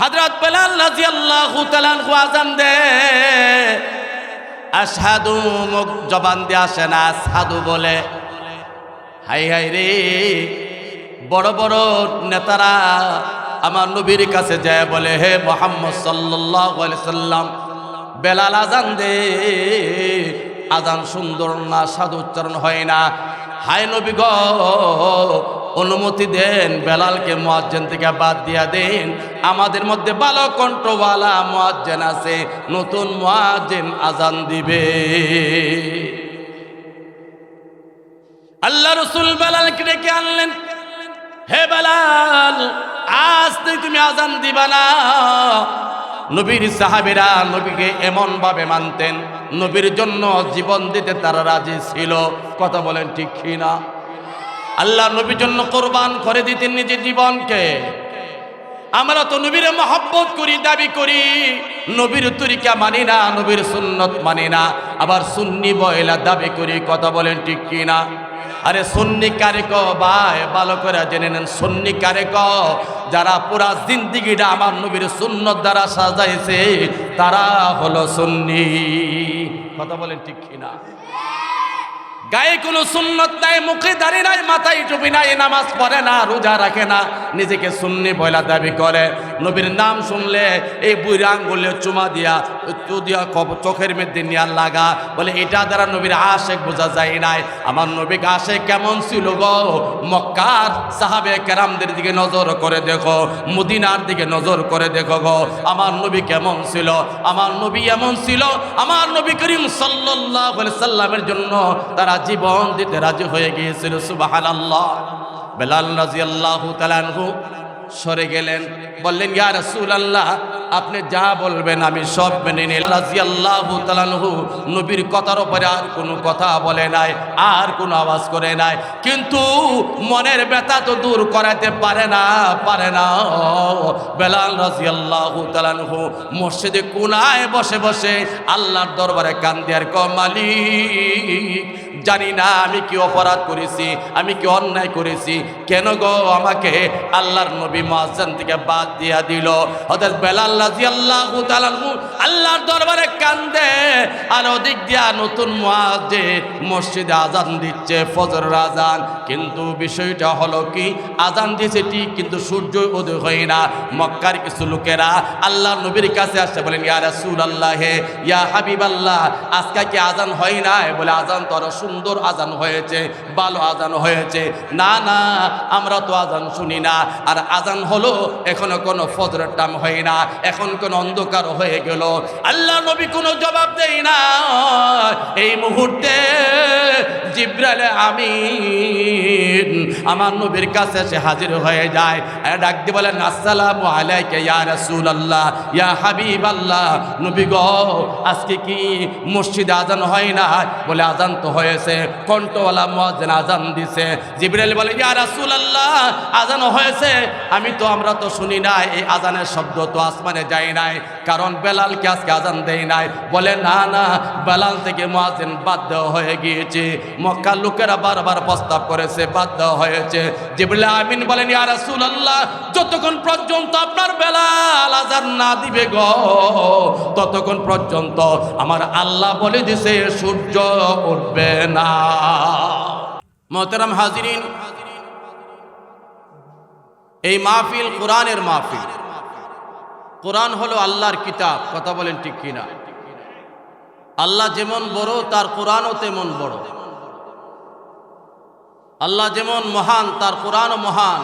হযরত বেলাল তাআলা আনহু আযান দে, আশহাদু মুখ জবান দিয়ে আসে না সাধু বলে। হাই হাই রে, বড় বড় নেতারা আমার নবীর কাছে যায়, বলে, হে মোহাম্মদ সাল্লাম, বেলাল আজান দে আজান সুন্দর না, সাধু উচ্চারণ হয় না। হাই নবী গ, অনুমতি দেন বেলালকে মুয়াজ্জিন থেকে বাদ দিয়া দেন। আমাদের মধ্যে ভালো কণ্ঠওয়ালা মুয়াজ্জিন আছে, নতুন মুয়াজ্জিন আজান দিবে। আল্লাহ রসুল বেলালকে ডেকে আনলেন, হে বেলাল, আজ তুমি আজান দিবা না। নবীর সাহাবিরা নবীকে এমন ভাবে মানতেন। নবীর জন্য জীবন দিতে তারা রাজি ছিল। কথা বলেন ঠিক কি না? আল্লাহ নবীর জন্য কোরবান করে দিতেন নিজের জীবনকে। আমরা তো নবীর মহব্বত করি, দাবি করি, নবীর তরিকা মানি না, নবীর সুন্নত মানি না। আবার সুন্নি বয়লা দাবি করি, কথা বলেন ঠিক কিনা আরে সন্নি কারে ক, ভাই, ভালো করে জেনে নেন সন্নি কারে ক। যারা পুরা জিন্দিগিটা আমার নবীর সুন্নত দ্বারা সাজাইছে, তারা হলো সন্নি। কথা বলেন ঠিক কিনা? গায়ে কোনো সুন্নত নাই, মুখে দাঁড়িয়ে নাই, মাথায় টুপি নাই নামাজ পড়ে না, রোজা রাখে না, নিজেকে সুন্নি বয়লা দাবি করে। নবীর নাম শুনলে এই বুড়ি আঙ্গুলে চুমা দিয়া, চু দিয়া চোখের মধ্যে নিয়ে লাগা, বলে, এটা দ্বারা নবীর আশেক বোঝা যায় নাই। আমার নবী আশেক কেমন ছিল গো? মক্কার সাহাবে কেরামদের দিকে নজর করে দেখো, মদিনার দিকে নজর করে দেখো গো, আমার নবী কেমন ছিল? আমার নবী এমন ছিল, আমার নবী করিম আলাইহি সাল্লামের জন্য তারা জীবন দিতে রাজি হয়ে গিয়েছিল, সুবহানাল্লাহ। বেলাল রাদিয়াল্লাহু তাআলা আনহু সরে গেলেন, বললেন, ইয়া রাসূলুল্লাহ, আপনি যা বলবেন আমি সব মেনে আনহু নবীর কথার উপরে আর কোনো কথা বলে নাই, আর কোনো আওয়াজ করে নাই। কিন্তু মনের ব্যথা তো দূর করাতে পারে না পারে না। বেলাল রাদিয়াল্লাহু তাআলা আনহু মসজিদে কোনায় বসে বসে আল্লাহর দরবারে কান্দিয়ার কমালিক জানি না, আমি কি অপরাধ করেছি, আমি কি অন্যায় করেছি। কেন গো আমাকে আল্লাহর নবী মুয়াজ্জিন থেকে বাদ দিয়া দিল? হযরত বেলাল রাদিয়াল্লাহু তাআলা আল্লাহর দরবারে কান্দে, আর ওদিক দিয়া নতুন মুয়াজ্জিন মসজিদে আজান দিচ্ছে ফজর আজান কিন্তু বিষয়টা হলো কি আজান দিয়েছে ঠিক, কিন্তু সূর্য উদয় হয় না। মক্কার কিছু লোকেরা আল্লাহ নবীর কাছে আসছে, বলেন, ইয়া রাসূলুল্লাহ হে ইয়া হাবিবাল্লাহ, আজকে কি আজান হয় না বলে আজান তো সুন্দর আজান হয়েছে, ভালো আজান হয়েছে। না না, আমরা তো আজান শুনি না। আর আজান হলো, এখনও কোনো ফজরের টাম হয় না, এখন কোন অন্ধকার হয়ে গেল। আল্লাহ নবী কোনো জবাব দেই না। এই মুহূর্তে জিব্রাইল আমিন আমার নবীর কাছে সে হাজির হয়ে যায়। ডাক দিয়ে বলেন, আসসালামু আলাইকা ইয়া রাসূলুল্লাহ, ইয়া হাবিবাল্লাহ। নবী গো, আজকে কি মসজিদে আজান হয় না? বলে, আজান তো হয়েছে, কণ্ঠওয়ালা মুয়াজ্জিন আজান দিছে। জিবরাইল বলে, ইয়া রাসূলুল্লাহ আজান হয়েছে? আমি তো, আমরা তো শুনি নাই, এই আজানের শব্দ তো আসমানে যায় নাই। কারণ বেলালকে আজকে আজান দেয় নাই। বলে, না না, বেলাল থেকে মুয়াজ্জিন বাধ্য হয়ে গিয়েছে। মক্কার লোকেরা বারবার প্রস্তাব করেছে দেওয়া হয়েছে। জিবরিল আমিন বলেন, ইয়া রাসূলুল্লাহ, যতক্ষণ পর্যন্ত আপনার বেলাল আজান না দিবে গো, ততক্ষণ পর্যন্ত আমার আল্লাহ বলে দিছে, সূর্য উঠবে না। মোহতারাম হাজিরিন, এই মাহফিল কোরআনের মাহফিল। কোরআন হলো আল্লাহর কিতাব, কথা বলেন ঠিক কিনা? আল্লাহ যেমন বড়, তার কোরআনও তেমন বড়। আল্লাহ যেমন মহান, তার কোরআনও মহান।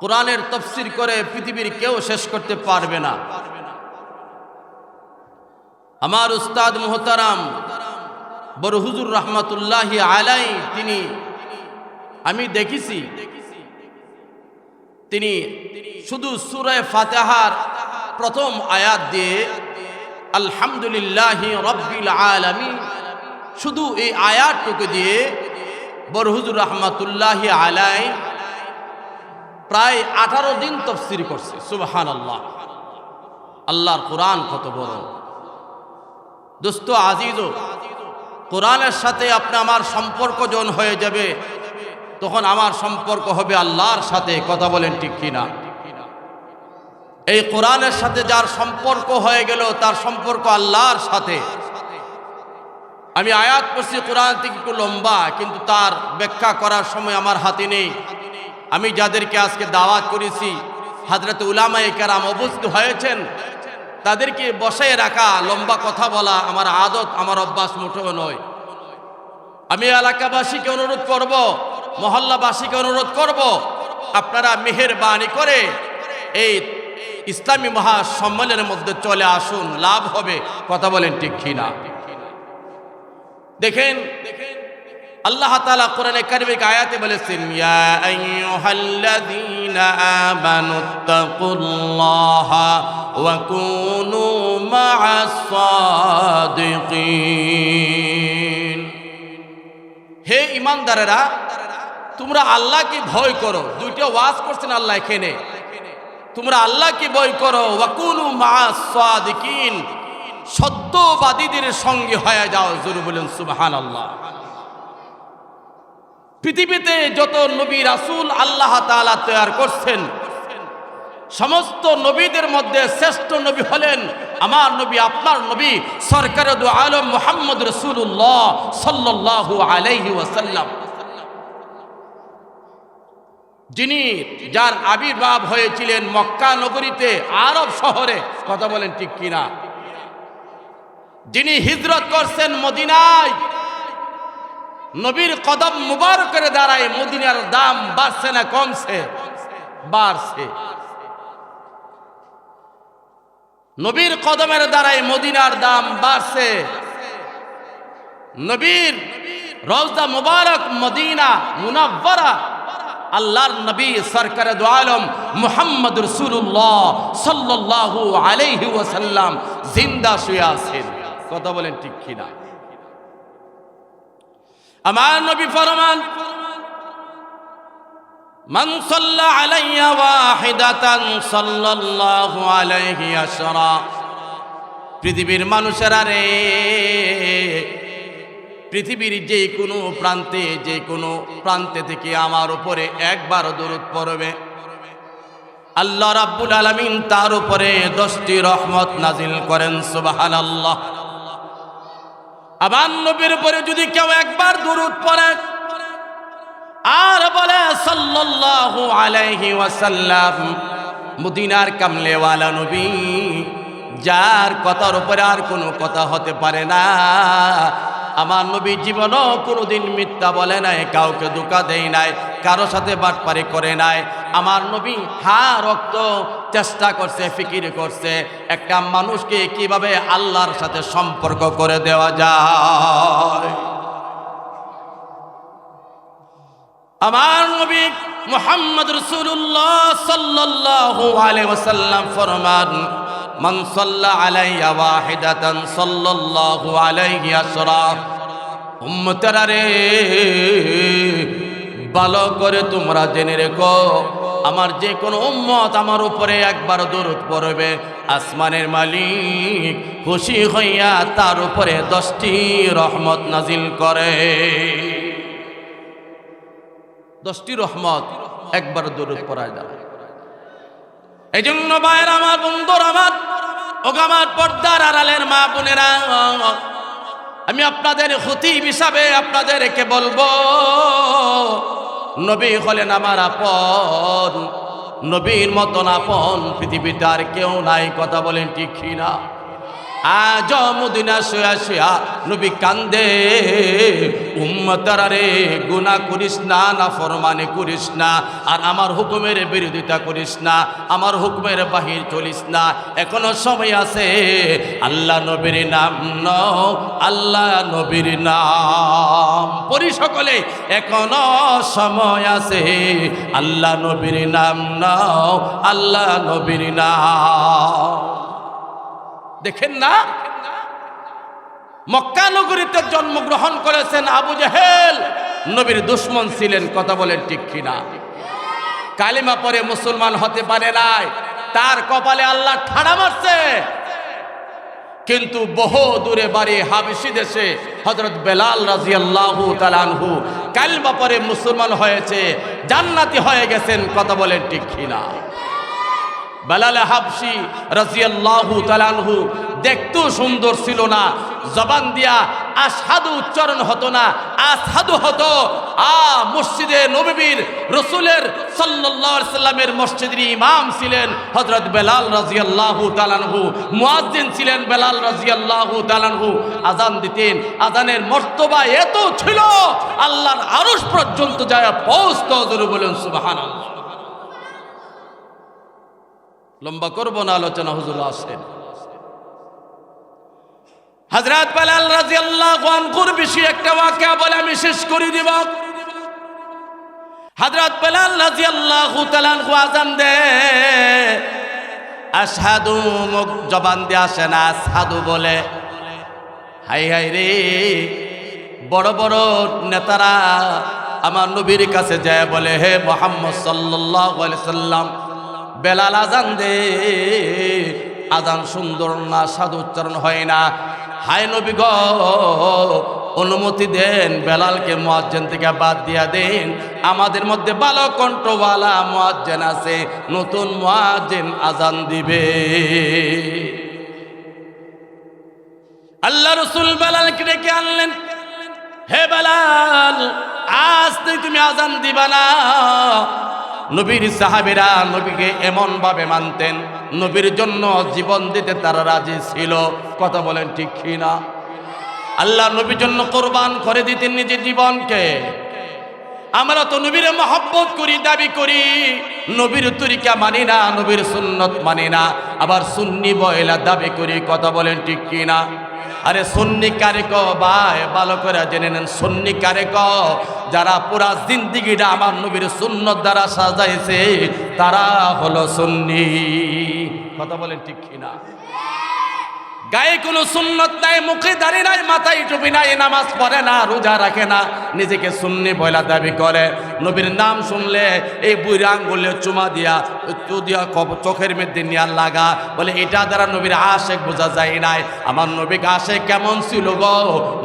কোরআনের তফসির করে পৃথিবীর কেউ শেষ করতে পারবে না। আমার উস্তাদ মোহতারাম বড় হুজুর রহমতুল্লাহ আলাই তিনি, আমি দেখেছি তিনি শুধু সুরায় ফাতেহার প্রথম আয়াত দিয়ে আলহামদুলিল্লাহ রব্বিল আলামিন শুধু এই আয়াতটুকু দিয়ে বরহুজুর রহমাতুল্লাহ আলাই প্রায় আঠারো দিন তফসির করছে সুবহান আল্লাহ আল্লাহর কোরআন কত বড়। দোস্ত আজিজ কোরআনের সাথে আপনি আমার সম্পর্ক জন হয়ে যাবে। তখন আমার সম্পর্ক হবে আল্লাহর সাথে, কথা বলেন ঠিক কিনা? এই কোরআনের সাথে যার সম্পর্ক হয়ে গেল, তার সম্পর্ক আল্লাহর সাথে। আমি আয়াত করছি কোরআন থেকে একটু লম্বা, কিন্তু তার ব্যাখ্যা করার সময় আমার হাতে নেই। আমি যাদেরকে আজকে দাওয়াত করেছি, হাজরত উলামায়ে কেরাম উপস্থিত হয়েছেন, তাদেরকে বসায় রাখা, লম্বা কথা বলা আমার আদত, আমার অভ্যাস মোটেও নয়। আমি এলাকাবাসীকে অনুরোধ করব মহল্লাবাসীকে অনুরোধ করব, আপনারা মেহেরবানি করে এই ইসলামী মহাসম্মেলনের মধ্যে চলে আসুন, লাভ হবে, কথা বলেন ঠিক কিনা? দেখেন, আল্লাহ তাআলা কোরআনে কারিমের আয়াতে বলেছেন, ইয়া আইয়ুহাল্লাযীনা আমানুত্তাকুল্লাহা ওয়া কুনু মা'আস সাদিকিন. হে ইমানদারেরা তোমরা আল্লাহকে ভয় করো। দুইটা ওয়াজ করছেন আল্লাহ এখানে। তোমরা আল্লাহকে ভয় করো। ওয়াকুনু মা'আস সাদিকিন সত্যবাদীদের সঙ্গে হয়ে যাও। জোরে বলেন, সুবহানাল্লাহ। পৃথিবীতে যত নবী রাসূল আল্লাহ তাআলা তৈরি করছেন, সমস্ত নবীদের মধ্যে শ্রেষ্ঠ নবী হলেন আমার নবী, আপনার নবী সরকার আলম মোহাম্মদ রসুল্লাহ সাল্লাল্লাহু আলাইহি ওয়াসাল্লাম। যিনি যার আবির্ভাব হয়েছিলেন মক্কা নগরীতে আরব শহরে, কথা বলেন ঠিক কিনা? যিনি হিজরত করছেন মদিনায়, নবীর কদম মুবারকের দ্বারাই মদিনার দাম বাড়ছে না কমছে? বাড়ছে। নবীর কদমের দ্বারাই মদিনার দাম বাড়ছে। নবীর রওজা মুবারক মদিনা মুনাব্বারা আল্লাহর নবী সরকার দু আলম মুহাম্মদ রসুল্লাহ সাল্লাল্লাহু আলাইহি ওয়াসাল্লাম জিন্দা শুয়ে আছেন কথা বলেন ঠিক কিনা আমার নবী ফরমান من صلى علي واحدة صلى الله عليه عشرا পৃথিবীর মানুষেরা রে পৃথিবীর যে কোনো প্রান্তে, যে কোনো প্রান্তে থেকে আমার উপরে একবার দরুদ পড়বে। আল্লাহ রাব্বুল আলামিন তার উপরে দশটি রহমত নাজিল করেন, সুবহানাল্লাহ। আবার নবীর উপরে যদি কেউ একবার দরুদ পড়ে, আর বলে, সাল্লাল্লাহু আলাইহি ওয়াসাল্লাম, মদিনার কামলেওয়ালা নবী, যার কথার উপরে আর কোনো কথা হতে পারে না আমার নবী জীবনও কোনোদিন মিথ্যা বলে নাই, কাউকে ধোকা দেয় নাই, কারও সাথে বাটপারি করে নাই। আমার নবী হা রক্ত চেষ্টা করছে, ফিকির করছে। একটা মানুষকে কীভাবে আল্লাহর সাথে সম্পর্ক করে দেওয়া যায়? আমার নবী মুহাম্মদ রাসূলুল্লাহ সাল্লাল্লাহু আলাইহি ওয়াসাল্লাম ফরমান মান সাল্লা আলাইয়া ওয়াহিদাতান সাল্লাল্লাহু আলাইহি আসরা। উম্মতেরা রে, ভালো করে তোমরা জেনে রেখো, আমার যে কোনো উম্মত আমার উপরে একবার দরুদ পড়বে, আসমানের মালিক খুশি হইয়া তার উপরে দশটি রহমত নাজিল করে। দশটি রহমত একবার দূরত পড়া যায় এই জন্য ভাইয়ের আমার বন্ধুর আমার ওগামার পর্দার আড়ালের মা বোনেরা, আমি আপনাদের ক্ষতি হিসাবে আপনাদের আপনাদেরকে বলব, নবী হলেন আমার আপন, নবীর মতন আপন পৃথিবীতে আর কেউ নাই, কথা বলেন ঠিক না আজ মদিনা শুয়া শুয়া নবী কান্দে উম্মতারা রে গুনা করিস না না ফরমানে করিস না, আর আমার হুকুমের বিরোধিতা করিস না, আমার হুকুমের বাহির চলিস না, এখনও সময় আছে, আল্লাহ নবীর নাম ন আল্লাহ নবীর নাম। পরি সকলে, এখনও সময় আছে, আল্লাহ নবীর নাম নাও, আল্লাহ নবীর নাম। দেখেন না? মক্কা নগরীতে জন্মগ্রহণ করেছেন আবু জাহেল। নবীর দুশ্মন ছিলেন, কথা বলেন ঠিক কিনা? কালিমা পরে মুসলমান হতে পারে নাই। তার কপালে আল্লাহ ঠাড়া মারছে। কিন্তু বহু দূরে বাড়ি হাবিসি দেশে হজরত বেলাল রাজি আল্লাহু তালানহু কালিমা পরে মুসলমান হয়েছে, জান্নাতি হয়ে গেছেন, কথা বলেন ঠিক কিনা? বেলাল হাবসি রাজিয়াল্লাহু তালানহু দেখতেও সুন্দর ছিল না। জবান দিয়া আসাদু উচ্চারণ হতো না। আসাদু হতো, আ মসজিদে নবীর রসুলের আলাইহি সাল্লামের মসজিদের ইমাম ছিলেন হযরত বেলাল রাদিয়াল্লাহু তাআলাহু মুয়াজ্জিন ছিলেন বেলাল রাদিয়াল্লাহু তাআলাহু আজান দিতেন আজানের মর্তবা এত ছিল, আল্লাহর আরশ পর্যন্ত যায় পৌঁছতো বলেন সুবহানাল্লাহ। লম্বা করব না, আলোচনা হুজুর আসেন হজরত বেলাল রাদিয়াল্লাহু আনহুর বিষয়ে একটা ওয়াকিয়া বলে আমি শেষ করে দিব। হজরত বেলাল রাদিয়াল্লাহু তাআলা আনহু আযান দে, আশহাদু মুখ জবান দিয়ে আসে না সাধু বলে। হাই হাই রে, বড় বড় নেতারা আমার নবীর কাছে যায় বলে, হে মোহাম্মদ সাল্লাল্লাহু আলাইহি সাল্লাম বেলাল আজান দে। আজান সুন্দর না, সাধু উচ্চারণ হয় না। হায় নবী গ, অনুমতি দেন, বেলালকে মুয়াজ্জেন থেকে বাদ দিয়া দেন। আমাদের মধ্যে ভালো কণ্ঠওয়ালা মুয়াজ্জেন আছে, নতুন মুয়াজ্জেন আজান দিবে। আল্লাহ রসুল বেলালকে ডেকে আনলেন। হে বেলাল, আজ থেকে তুমি আজান দিবা না। নবীর সাহাবেরা নবীকে এমন ভাবে মানতেন, নবীর জন্য জীবন দিতে তারা রাজি ছিল। কথা বলেন ঠিক না? আল্লাহ নবীর জন্য কোরবান করে দিতেন নিজের জীবনকে। আমরা তো নবীর মহব্বত করি, দাবি করি, নবীর তরিকা মানি না, নবীর সুন্নত মানি না, আবার সুন্নি বয়লা দাবি করি, কথা বলেন ঠিক কি না? আরে সন্নি কারে ক, ভাই, ভালো করে জেনে নেন সন্নি কারে ক, যারা পুরা জিন্দিগিটা আমার নবীর সুন্নত দ্বারা সাজাইছে, তারা হলো সন্নি। কথা বলেন ঠিক কি না গায়ে কোনো সুন্নত নাই, মুখে দাঁড়িয়ে নাই, মাথায় টুপি নাই, নামাজ পড়ে না, রোজা রাখে না, নিজেকে সুন্নি বয়লা দাবি করে। নবীর নাম শুনলে এই বুড়ি আঙ্গুলে চুমা দিয়া চু দিয়া চোখের মধ্যে নিয়া লাগা। বলে, এটা দ্বারা নবীর আশেক বোঝা যায় নাই। আমার নবীর আশে কেমন ছিল গো?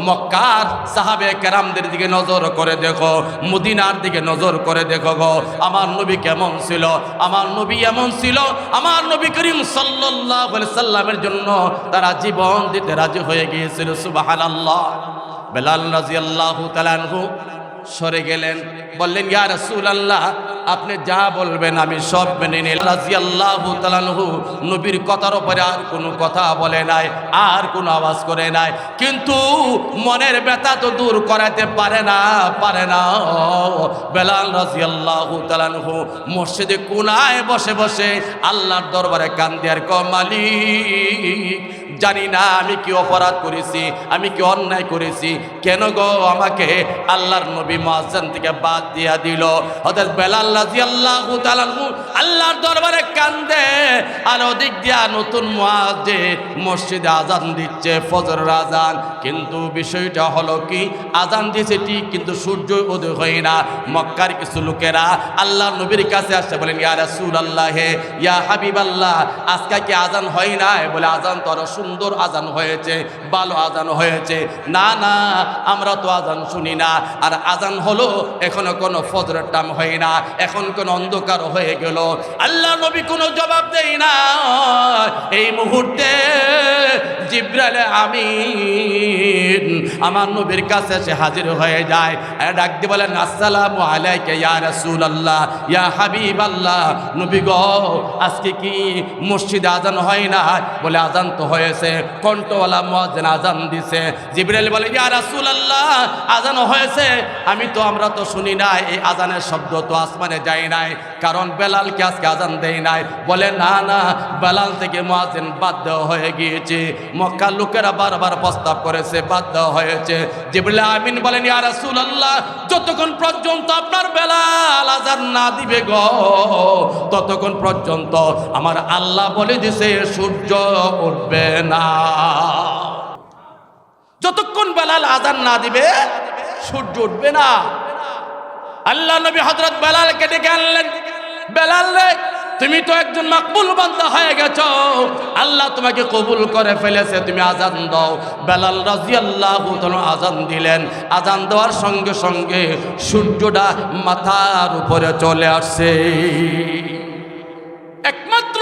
মক্কার সাহাবে কেরামদের দিকে নজর করে দেখো, মদিনার দিকে নজর করে দেখো গো। আমার নবী কেমন ছিল? আমার নবী এমন ছিল? আমার নবী করিম আলাইহি সাল্লামের জন্য তারা জীবন দিতে রাজি হয়ে গিয়েছিল সুবাহান আল্লাহ বেলাল রাদিয়াল্লাহু তাআলা আনহু সরে গেলেন, বললেন, ইয়া রসুল আল্লাহ আপনি যা বলবেন আমি সব মেনে নিই রাদিয়াল্লাহু তাআলা আনহু নবীর কথার উপরে আর কোনো কথা বলে নাই, আর কোনো আওয়াজ করে নাই। কিন্তু মনের ব্যথা তো দূর করাতে পারে না পারে না। বেলাল রাদিয়াল্লাহু তাআলা আনহু মসজিদে কোনায় বসে বসে আল্লাহর দরবারে কান্দিয়ার কমালিক জানি না, আমি কি অপরাধ করেছি, আমি কি অন্যায় করেছি। কেন গো আমাকে আল্লাহর নবী মুয়াজ্জিন থেকে বাদ দিয়া দিল? হযরত বেলাল তাআলা আনহু আল্লাহর দরবারে কান্দে, আর ওদিক দিয়া নতুন মুয়াজ্জিন মসজিদে আজান দিচ্ছে ফজর আজান কিন্তু বিষয়টা হলো কি আজান দিয়েছে ঠিক, কিন্তু সূর্য উদয় হয় না। মক্কার কিছু লোকেরা আল্লাহ নবীর কাছে আসছে, বলেন, ইয়া রাসূলুল্লাহ হে ইয়া হাবিবাল্লাহ, আজকে কি আজান হয় না বলে আজান তো আরও সুন্দর আজান হয়েছে, ভালো আজান হয়েছে। না না, আমরা তো আজান শুনি না। আর আজান হলো, এখনও কোনো ফজরের টাইম হয় না, এখন কোন অন্ধকার হয়ে গেল। আল্লাহ নবী কোনো জবাব দেই না। এই মুহূর্তে জিব্রাইল আমিন, আমার নবীর কাছে সে হাজির হয়ে যায়। ডাক দিয়ে বলেন, আসসালামু আলাইকা ইয়া রাসূলুল্লাহ, ইয়া হাবিবাল্লাহ। নবী গো, আজকে কি মসজিদে আজান হয় না? বলে, আজান তো হয়েছে, কণ্ঠওয়ালা মুয়াজ্জিন আজান দিছে। জিব্রাইল বলে, ইয়া রাসূলুল্লাহ আজান হয়েছে? আমি তো, আমরা তো শুনি নাই, এই আজানের শব্দ তো আসমানে যায় নাই, কারণ বেলালকে আজকে আজান দেয় নাই। বলে, না না, বেলাল থেকে মুয়াজ্জিন বাদ দেওয়া হয়ে গিয়েছে। মক্কার লোকেরা বারবার প্রস্তাব করেছে বাধ্য হয়েছে। জিবরিল আমিন বলেন, ইয়া রাসূলুল্লাহ, যতক্ষণ পর্যন্ত আপনার বেলাল আজান না দিবে গো, ততক্ষণ পর্যন্ত আমার আল্লাহ বলে দিছে, সূর্য উঠবে। না। যতক্ষণ বেলাল আজান না দিবে, সূর্য উঠবে না। আল্লাহ নবী হযরত বেলালকে ডেকে আনলেন। বেলাল রে, তুমি তো একজন মাকবুল বান্দা হয়ে গেছ। আল্লাহ তোমাকে কবুল করে ফেলেছে, তুমি আজান দাও। বেলাল রাদিয়াল্লাহু তাআলা আজান দিলেন। আজান দেওয়ার সঙ্গে সঙ্গে সূর্যটা মাথার উপরে চলে আসছে। একমাত্র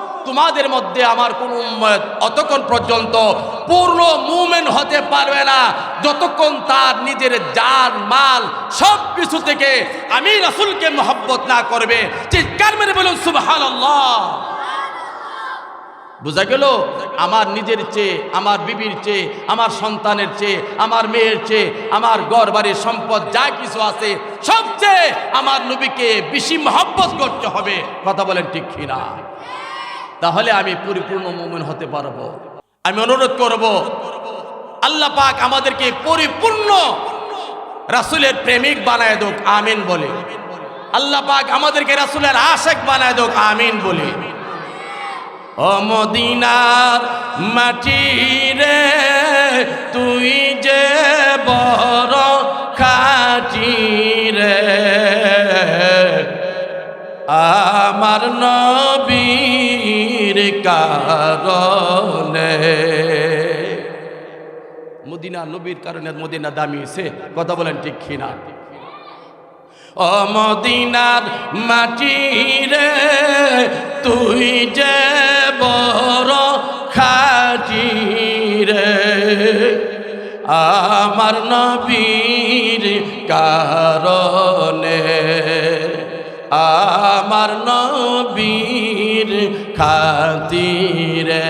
তোমাদের মধ্যে আমার কোন উম্মত অতক্ষণ পর্যন্ত পূর্ণ মুমেন হতে পারবে না। যতক্ষণ তার নিজের জান, মাল সব কিছু থেকে আমি রসুলকে মহব্বত না করবে। চিৎকার মেরে বলুন, সুবহানাল্লাহ। বোঝা গেল? আমার নিজের চেয়ে, আমার বিবির চেয়ে, আমার সন্তানের চেয়ে, আমার মেয়ের চেয়ে, আমার ঘর বাড়ির সম্পদ যা কিছু আছে, সবচেয়ে আমার নবীকে বেশি মহব্বত করতে হবে। কথা বলেন ঠিক কিনা? তাহলে আমি পরিপূর্ণ মোমেন হতে পারব। আমি অনুরোধ করব, আল্লাহ পাক আমাদেরকে পরিপূর্ণ রাসূলের প্রেমিক বানায় দোক, আমিন বলে। আল্লাহ পাক আমাদেরকে রাসুলের আশেক বানায় দোক, আমিন বলে। ও মদিনার মাটি রে, তুই যে বড় কারণে মদিনা নবীর কারণে মদিনা দামি হয়েছে কথা বলেন ঠিক কিনা? ও মদিনার মাটি রে তুই যে বড় খাটি রে আমার নবীর কারণে। আমার নবীর খাতিরে।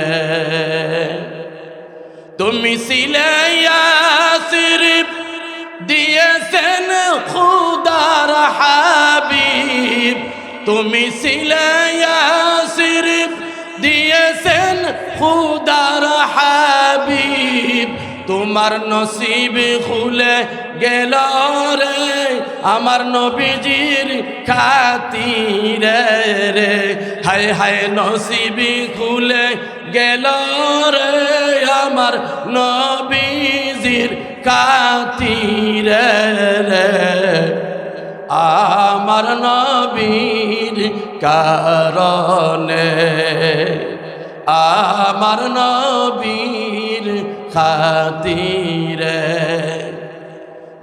তুমি সিলাইয়াসির দিয়েছেন খুদার হাবিব। তুমি সিলাইয়াসির দিয়েছেন খুদার হাবিব। তোমার নসিব খুলে গেল রে, আমার নবীজির খাতিরে রে। হায় হায় নসিব খুলে গেল রে, আমার নবীজির খাতিরে রে। আমার নবীর কারণে, আমার নবীর খাতিরে।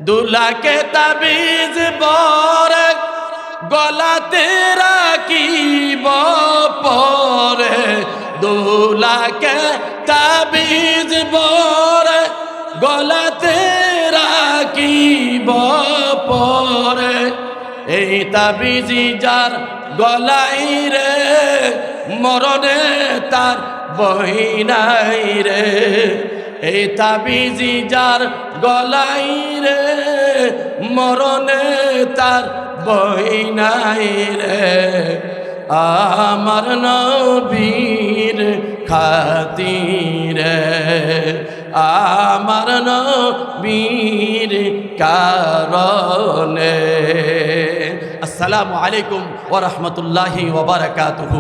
দুলাকে তাবিজ বর গলাতে রাখিব পরে। দুলাকে তাবিজ বর গলাতে রাখিব পরে। এই তাবিজি যার গলাই রে, মরণে তার বহিনাই রে। এই তাবিজি যার গলাই রে, মরণে তার বহিনাই রে। আমার নবীর খাতিরে, আমার নবীর কারণে। আসসালামু আলাইকুম ওয়া রাহমাতুল্লাহি ওয়া বারাকাতুহু।